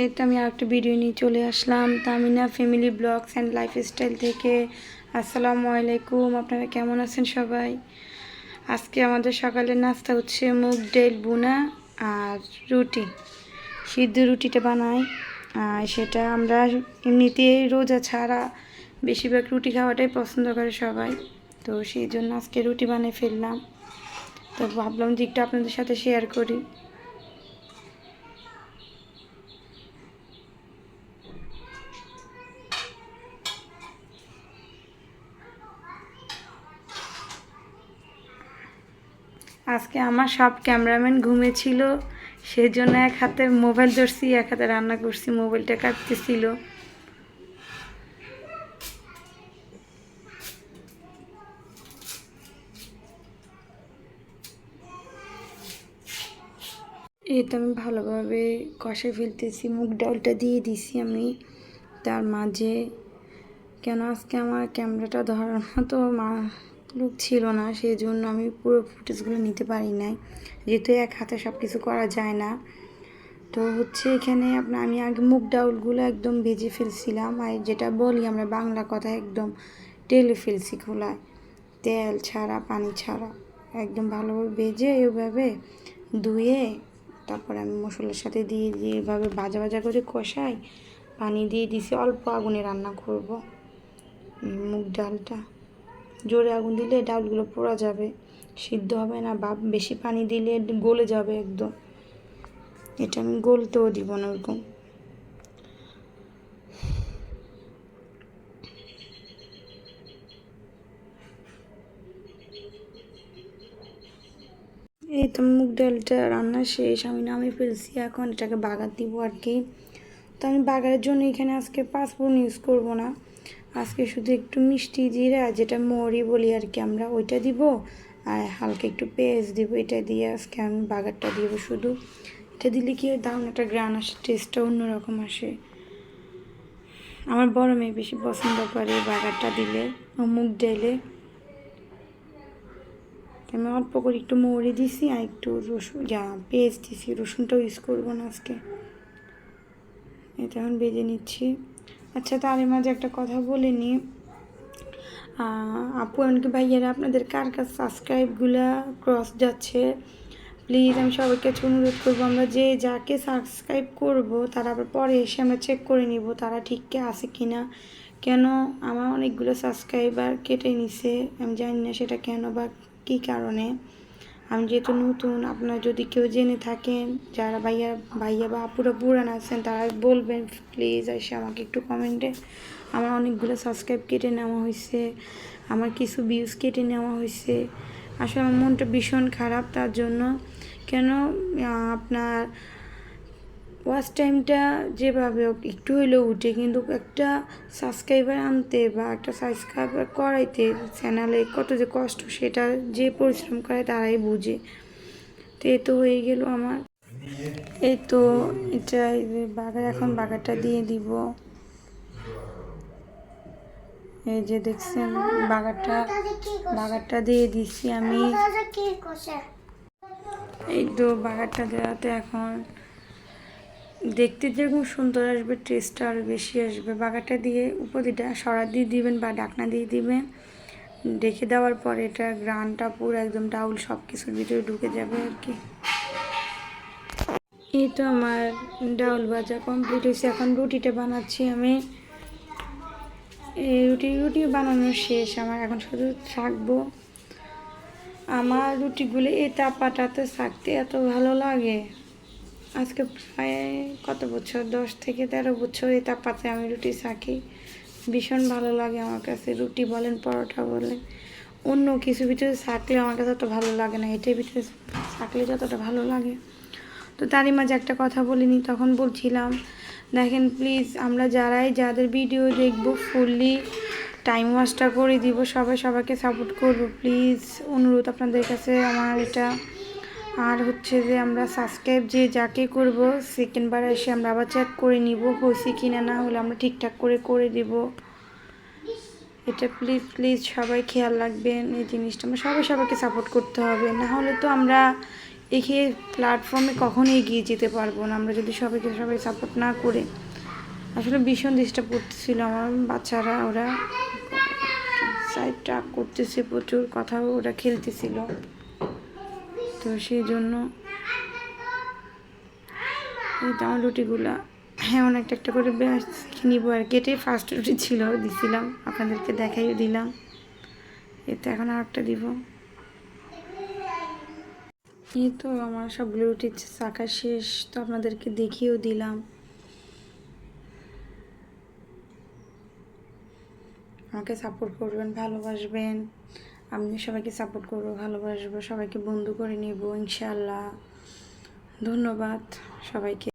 এই তো আমি আরেকটা ভিডিও নিয়ে চলে আসলাম, Tamina family vlogs and lifestyle থেকে। আসসালামু আলাইকুম, আপনারা কেমন আছেন সবাই? আজকে আমাদের সকালের নাস্তা হচ্ছে মুগ ডেল বুনা আর রুটি। সিদ্ধ রুটিটা বানাই সেটা আমরা এমনিতেই রোজা ছাড়া বেশিরভাগ রুটি খাওয়াটাই পছন্দ করে সবাই। তো সেই জন্য আজকে রুটি বানিয়ে ফেললাম। তো ভাবলাম যে একটু আপনাদের সাথে শেয়ার করি। আজকে আমার সব ক্যামেরাম্যান ঘুমেছিল সেই জন্য এক হাতে মোবাইল ধরছি, এক হাতে রান্না করছি, মোবাইলটা কাটতেছিল এই তো আমি ভালোভাবে কষে ফেলতেছি, মুগ ডালটা দিয়ে দিছি আমি তার মাঝে। কেন আজকে আমার ক্যামেরাটা ধরার মতো মা লোক ছিল না সেই জন্য আমি পুরো ফুটেজগুলো নিতে পারি নাই। যেহেতু এক হাতে সব কিছু করা যায় না। তো হচ্ছে এখানে আপনার আমি আগে মুগ ডাউলগুলো একদম ভেজে ফেলছিলাম। আর যেটা বলি আমরা বাংলা কথা একদম টেলে ফেলছি খোলায়। তেল ছাড়া, পানি ছাড়া, একদম ভালোভাবে ভেজে এইভাবে ধুয়ে তারপরে আমি মশলার সাথে দিয়ে দিয়ে এভাবে ভাজা ভাজা করে কষাই, পানি দিয়ে দিছি, অল্প আগুনে রান্না করব। মুগ ডালটা। জোরে আগুন দিলে ডালগুলো পোড়া যাবে। সিদ্ধ হবে না বা বেশি পানি দিলে গলে যাবে একদম। এটা আমি গলতেও দিব না ওরকম। এই তো মুগ ডালটা রান্না শেষ, আমি নামিয়ে ফেলছি। এখন এটাকে বাগার দিব আর কি। তো আমি বাগারের জন্য এখানে আজকে পাঁচফোড়ন ইউজ করব না। আজকে শুধু একটু মিষ্টি জিরা, যেটা মরি বলি আর কি আমরা, ওইটা দিব। আর হালকা একটু পেঁয়াজ দিব, এটা দিয়ে আজকে আমি বাগারটা দিব শুধু। এটা দিলে কি দারুণ একটা গ্রান আসে টেস্টটা অন্যরকম আসে। আমার বড় মেয়ে বেশি পছন্দ করে বাগারটা দিলে, ও মুগ ডাইলে। আমি অল্প করে একটু মৌরি দিছি আর একটু রসুন, যা পেঁয়াজ দিছি, রসুনটাও ইউজ করব না আজকে। এটা এখন বেজে নিচ্ছি। আচ্ছা তার মাঝে একটা কথা বলে নি। আপু, এমনকি ভাইয়ারা আপনাদের কার কার সাবস্ক্রাইবগুলা ক্রস যাচ্ছে? প্লিজ আমি সবাইকে কাছে অনুরোধ করব, আমরা যে যাকে সাবস্ক্রাইব করব, তারা আবার পরে এসে আমরা চেক করে নিব তারা ঠিককে আছে কি না কেন। আমার অনেকগুলো সাবস্ক্রাইবার কেটে নিছে, আমি জানি না সেটা কেন বা কী কারণে। আমি যেহেতু নতুন, আপনারা যদি কেউ জেনে থাকেন, যারা ভাইয়া ভাইয়া বা আপুরা পুরান আছেন, তারা বলবেন প্লিজ এসে আমাকে একটু কমেন্টে আমার অনেকগুলো সাবস্ক্রাইব কেটে নেওয়া হয়েছে আমার কিছু ভিউজ কেটে নেওয়া হয়েছে আসলে আমার মনটা ভীষণ খারাপ তার জন্য। কেন আপনার ওয়াচ টাইমটা যেভাবে হোক, একটু হইলেও উঠে, কিন্তু একটা সাবস্ক্রাইবার আনতে বা একটা সাবস্ক্রাইবার করাইতে চ্যানেলে কত যে কষ্ট, সেটা যে পরিশ্রম করে তারাই বুঝে। তো এ তো হয়ে গেল আমার। এই তো এটা বাগার এখন বাগারটা দিয়ে দিব। এই যে দেখছেন বাগারটা বাগারটা দিয়ে দিচ্ছি আমি। এই তো বাগারটা দেওয়াতে এখন দেখতে যেরকম সুন্দর আসবে টেস্টটা আরও বেশি আসবে। বাগাটা দিয়ে উপদিটা সরা দিয়ে দিবেন বা ডাকনা দিয়ে দিবেন। ডেকে দেওয়ার পর এটা গ্রানটা পুরো একদম ডাউল সব কিছুর ভিতরে ঢুকে যাবে আর কি। এই তো আমার ডাউল ভাজা কমপ্লিট হয়েছে। এখন রুটিটা বানাচ্ছি আমি। এই রুটি রুটি বানানো শেষ। আমার এখন শুধু থাকব। আমার রুটিগুলো এই তাপাটাতে থাকতে এত ভালো লাগে। আজকে প্রায় কত বছর? দশ থেকে তেরো বছর এই তাপাতে আমি রুটি শাকি ভীষণ ভালো লাগে আমার কাছে। রুটি বলেন, পরোটা বলেন, অন্য কিছু ভিতরে থাকলে আমার কাছে অত ভালো লাগে না। এটার ভিতরে থাকলে যতটা ভালো লাগে। তো তারই মাঝে একটা কথা বলিনি, তখন বলছিলাম, দেখেন প্লিজ আমরা যারাই যাদের ভিডিও দেখব ফুললি টাইম ওয়াশটা করে দিব, সবাই সবাইকে সাপোর্ট করব। প্লিজ অনুরোধ আপনাদের কাছে, আমার এটা আর হচ্ছে যে আমরা সাবস্ক্রাইব যে যাকে করব সেকেন্ড বার এসে আমরা আবার চেক করে নিব, হয়েছে কি না না হলে আমরা ঠিকঠাক করে করে দিব। এটা প্লিজ প্লিজ সবাই খেয়াল রাখবেন, এই জিনিসটা আমরা সবাই সবাইকে সাপোর্ট করতে হবে। না হলে তো আমরা এগিয়ে প্ল্যাটফর্মে কখনো এগিয়ে যেতে পারব না, আমরা যদি সবাইকে সবাই সাপোর্ট না করে। আসলে ভীষণ ডিস্টার্ব করতেছিল আমার বাচ্চারা, ওরা সাইড ট্রাক করতেছে প্রচুর কথা ওরা খেলতেছিল। তো সেই জন্য এই আমার রুটিগুলা। হ্যাঁ অনেকটা একটা করে বেশ নিবো আর কেটে ফার্স্ট রুটি ছিল, দিছিলাম। আপনাদেরকে দেখাইও দিলাম। এতে এখন আর একটা দিব। এই তো আমার সবগুলো রুটি চাকা শেষ, তো আপনাদেরকে দেখিয়েও দিলাম। আমাকে সাপোর্ট করবেন, ভালোবাসবেন। আমি সবাইকে সাপোর্ট করব ভালোবাসবো সবাইকে বন্ধু করে নেব ইনশাল্লাহ ধন্যবাদ সবাইকে।